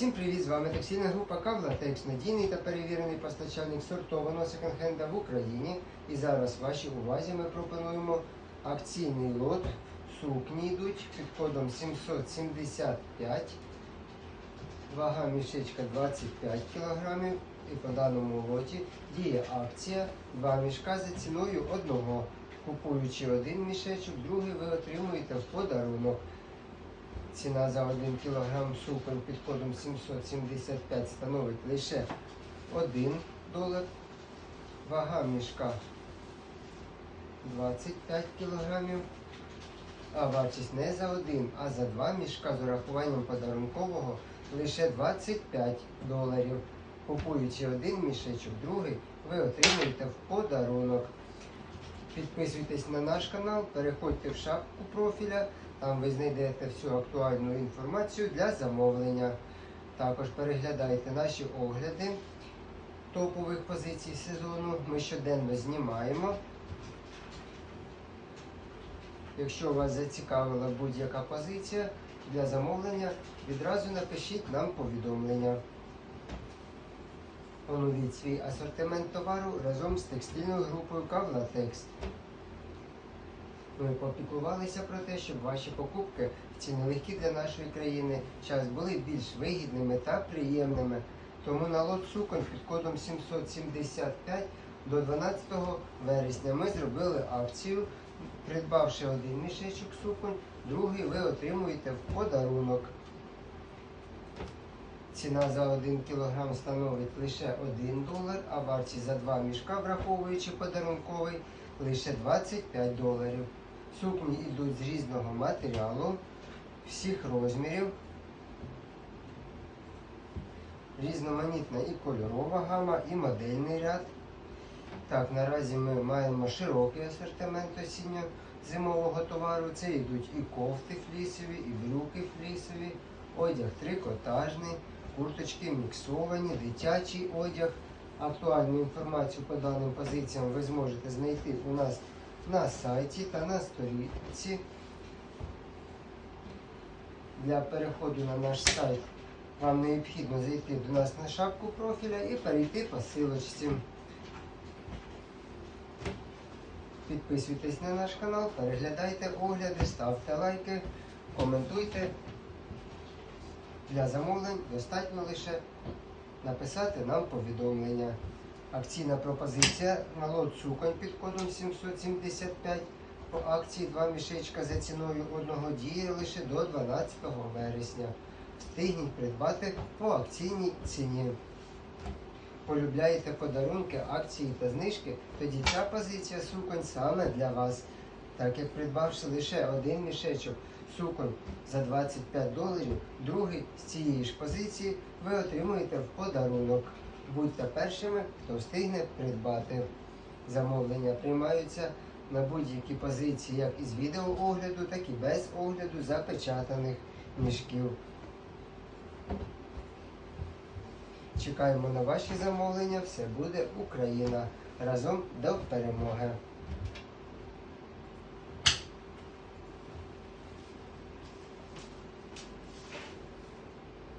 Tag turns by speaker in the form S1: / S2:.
S1: Всім привіт! З вами текстильна група Кавлатекс, надійний та перевірений постачальник сортованого секонд-хенда в Україні. І зараз вашій увазі ми пропонуємо акційний лот. Сукні йдуть під кодом 775. Вага мішечка 25 кг. І по даному лоті діє акція 2 мішка за ціною одного. Купуючи один мішечок, другий ви отримуєте в подарунок. Ціна за 1 кг суконь під кодом 775 становить лише 1 долар. Вага мішка 25 кг. А вартість не за один, а за два мішка з урахуванням подарункового лише 25 доларів. Купуючи один мішечок, другий ви отримуєте в подарунок. Підписуйтесь на наш канал, переходьте в шапку профіля, там ви знайдете всю актуальну інформацію для замовлення. Також переглядайте наші огляди топових позицій сезону. Ми щоденно знімаємо. Якщо вас зацікавила будь-яка позиція для замовлення, відразу напишіть нам повідомлення. Оновіть свій асортимент товару разом з текстильною групою Кавлатекс. Ми попіклувалися про те, щоб ваші покупки в ці нелегкі для нашої країни час були більш вигідними та приємними. Тому на лот під кодом 775 до 12 вересня ми зробили акцію. Придбавши один мішечок суконь, другий ви отримуєте в подарунок. Ціна за 1 кг становить лише 1 долар, а вартість за 2 мішка, враховуючи подарунковий, лише 25 доларів. Сукні йдуть з різного матеріалу, всіх розмірів. Різноманітна і кольорова гама, і модельний ряд. Так, наразі ми маємо широкий асортимент осінньо-зимового товару. Це йдуть і кофти флісові, і брюки флісові, одяг трикотажний, курточки міксовані, дитячий одяг. Актуальну інформацію по даним позиціям ви зможете знайти у нас на сайті та на сторінці. Для переходу на наш сайт вам необхідно зайти до нас на шапку профіля і перейти по силочці. Підписуйтесь на наш канал, переглядайте огляди, ставте лайки, коментуйте. Для замовлень достатньо лише написати нам повідомлення. Акційна пропозиція на лот суконь під кодом 775 по акції 2 мішечка за ціною одного діє лише до 12 вересня. Встигніть придбати по акційній ціні. Полюбляєте подарунки, акції та знижки, тоді ця позиція суконь саме для вас. Так як придбавши лише один мішечок суконь за 25 доларів, другий з цієї ж позиції ви отримуєте в подарунок. Будьте першими, хто встигне придбати. Замовлення приймаються на будь-які позиції, як із відеоогляду, так і без огляду запечатаних мішків. Чекаємо на ваші замовлення. Все буде Україна. Разом до перемоги!